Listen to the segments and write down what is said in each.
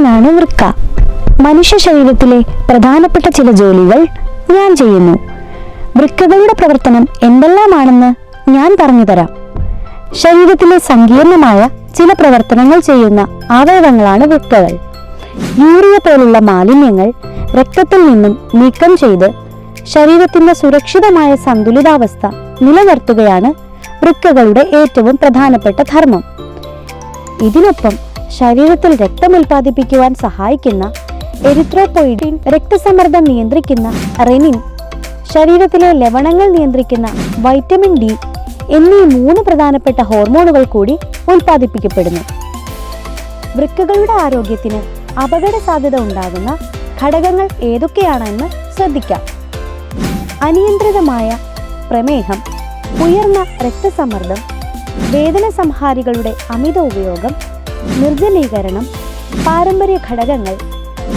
ഞാനാണ് വൃക്ക. മനുഷ്യ ശരീരത്തിലെ പ്രധാനപ്പെട്ട ചില ജോലികൾ ഞാൻ ചെയ്യുന്നു. വൃക്കകളുടെ പ്രവർത്തനം എന്തെല്ലാമാണെന്ന് ഞാൻ പറഞ്ഞുതരാം ശരീരത്തിലെ സങ്കീർണമായ ചില പ്രവർത്തനങ്ങൾ ചെയ്യുന്ന അവയവങ്ങളാണ് വൃക്കകൾ. യൂറിയ പോലുള്ള മാലിന്യങ്ങൾ രക്തത്തിൽ നിന്നും നീക്കം ചെയ്ത് ശരീരത്തിന്റെ സുരക്ഷിതമായ സന്തുലിതാവസ്ഥ നിലനിർത്തുകയാണ് വൃക്കകളുടെ ഏറ്റവും പ്രധാനപ്പെട്ട ധർമ്മം. ഇതിനൊപ്പം ശരീരത്തിൽ രക്തം ഉൽപ്പാദിപ്പിക്കുവാൻ സഹായിക്കുന്ന എരിത്രോപോയിഡിൻ രക്തസമ്മർദ്ദം നിയന്ത്രിക്കുന്ന റെനിൻ ശരീരത്തിലെ ലവണങ്ങൾ നിയന്ത്രിക്കുന്ന വൈറ്റമിൻ ഡി എന്നീ മൂന്ന് പ്രധാനപ്പെട്ട ഹോർമോണുകൾ കൂടി ഉൽപ്പാദിപ്പിക്കപ്പെടുന്നു. വൃക്കകളുടെ ആരോഗ്യത്തിന് അപകട സാധ്യത ഉണ്ടാകുന്ന ഘടകങ്ങൾ ഏതൊക്കെയാണെന്ന് ശ്രദ്ധിക്കാം. അനിയന്ത്രിതമായ പ്രമേഹം ഉയർന്ന രക്തസമ്മർദ്ദം വേദന സംഹാരികളുടെ അമിത ഉപയോഗം നിർജലീകരണം പാരമ്പര്യ ഘടകങ്ങൾ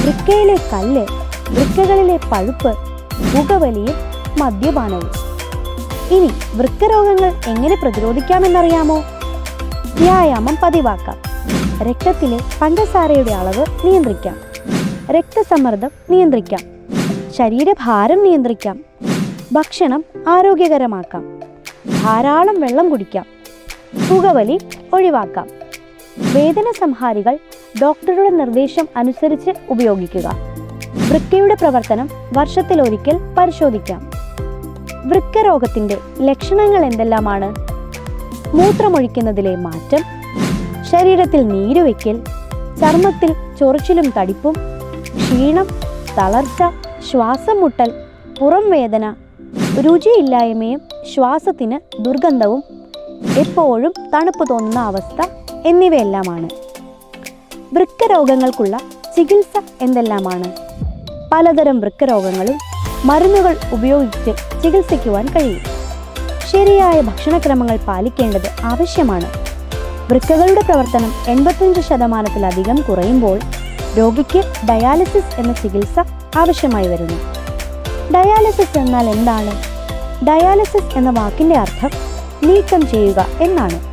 വൃക്കയിലെ കല്ല് വൃക്കകളിലെ പഴുപ്പ് പുകവലിയും മദ്യപാനവും. ഇനി വൃക്കരോഗങ്ങൾ എങ്ങനെ പ്രതിരോധിക്കാമെന്നറിയാമോ? വ്യായാമം പതിവാക്കാം. രക്തത്തിലെ പഞ്ചസാരയുടെ അളവ് നിയന്ത്രിക്കാം. രക്തസമ്മർദ്ദം നിയന്ത്രിക്കാം. ശരീരഭാരം നിയന്ത്രിക്കാം. ഭക്ഷണം ആരോഗ്യകരമാക്കാം. ധാരാളം വെള്ളം കുടിക്കാം. പുകവലി ഒഴിവാക്കാം. വേദന സംഹാരികൾ ഡോക്ടറുടെ നിർദ്ദേശം അനുസരിച്ച് ഉപയോഗിക്കുക. വൃക്കയുടെ പ്രവർത്തനം വർഷത്തിലൊരിക്കൽ പരിശോധിക്കാം. വൃക്ക വൃക്കരോഗത്തിന്റെ ലക്ഷണങ്ങൾ എന്തെല്ലാമാണ്? മൂത്രമൊഴിക്കുന്നതിലെ മാറ്റം ശരീരത്തിൽ നീരുവെക്കൽ ചർമ്മത്തിൽ ചൊറിച്ചിലും തടിപ്പും ക്ഷീണം തളർച്ച ശ്വാസം മുട്ടൽ പുറം വേദന രുചിയില്ലായ്മയും ശ്വാസത്തിന് ദുർഗന്ധവും എപ്പോഴും തണുപ്പ് തോന്നുന്ന അവസ്ഥ എന്നിവയെല്ലാമാണ്. വൃക്കരോഗങ്ങൾക്കുള്ള ചികിത്സ എന്തെല്ലാമാണ്? പലതരം വൃക്കരോഗങ്ങളും മരുന്നുകൾ ഉപയോഗിച്ച് ചികിത്സിക്കുവാൻ കഴിയും. ശരിയായ ഭക്ഷണക്രമങ്ങൾ പാലിക്കേണ്ടത് ആവശ്യമാണ്. വൃക്കകളുടെ പ്രവർത്തനം എൺപത്തഞ്ച് ശതമാനത്തിലധികം കുറയുമ്പോൾ രോഗിക്ക് ഡയാലിസിസ് എന്ന ചികിത്സ ആവശ്യമായി വരുന്നു. ഡയാലിസിസ് എന്നാൽ എന്താണ്? ഡയാലിസിസ് എന്ന വാക്കിന്റെ അർത്ഥം നീക്കം ചെയ്യുക എന്നാണ്.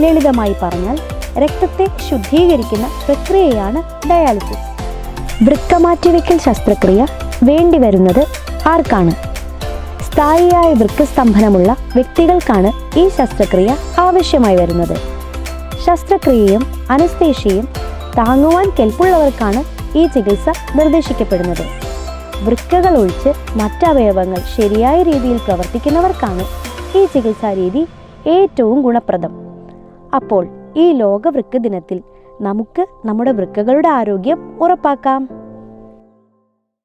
ലളിതമായി പറഞ്ഞാൽ രക്തത്തെ ശുദ്ധീകരിക്കുന്ന പ്രക്രിയയാണ് ഡയാലിസിസ്. വൃക്ക മാറ്റിവെക്കൽ ശസ്ത്രക്രിയ വേണ്ടിവരുന്നത് ആർക്കാണ്? സ്ഥായിയായ വൃക്കസ്തംഭനമുള്ള വ്യക്തികൾക്കാണ് ഈ ശസ്ത്രക്രിയ ആവശ്യമായി വരുന്നത്. ശസ്ത്രക്രിയയും അനസ്തേഷ്യയും താങ്ങുവാൻ കെൽപ്പുള്ളവർക്കാണ് ഈ ചികിത്സ നിർദ്ദേശിക്കപ്പെടുന്നത്. വൃക്കകൾ ഒഴിച്ച് മറ്റവയവങ്ങൾ ശരിയായ രീതിയിൽ പ്രവർത്തിക്കുന്നവർക്കാണ് ഈ ചികിത്സാ രീതി ഏറ്റവും ഗുണപ്രദം. അപ്പോൾ ഈ ലോക വൃക്ക ദിനത്തിൽ നമുക്ക് നമ്മുടെ വൃക്കകളുടെ ആരോഗ്യം ഉറപ്പാക്കാം.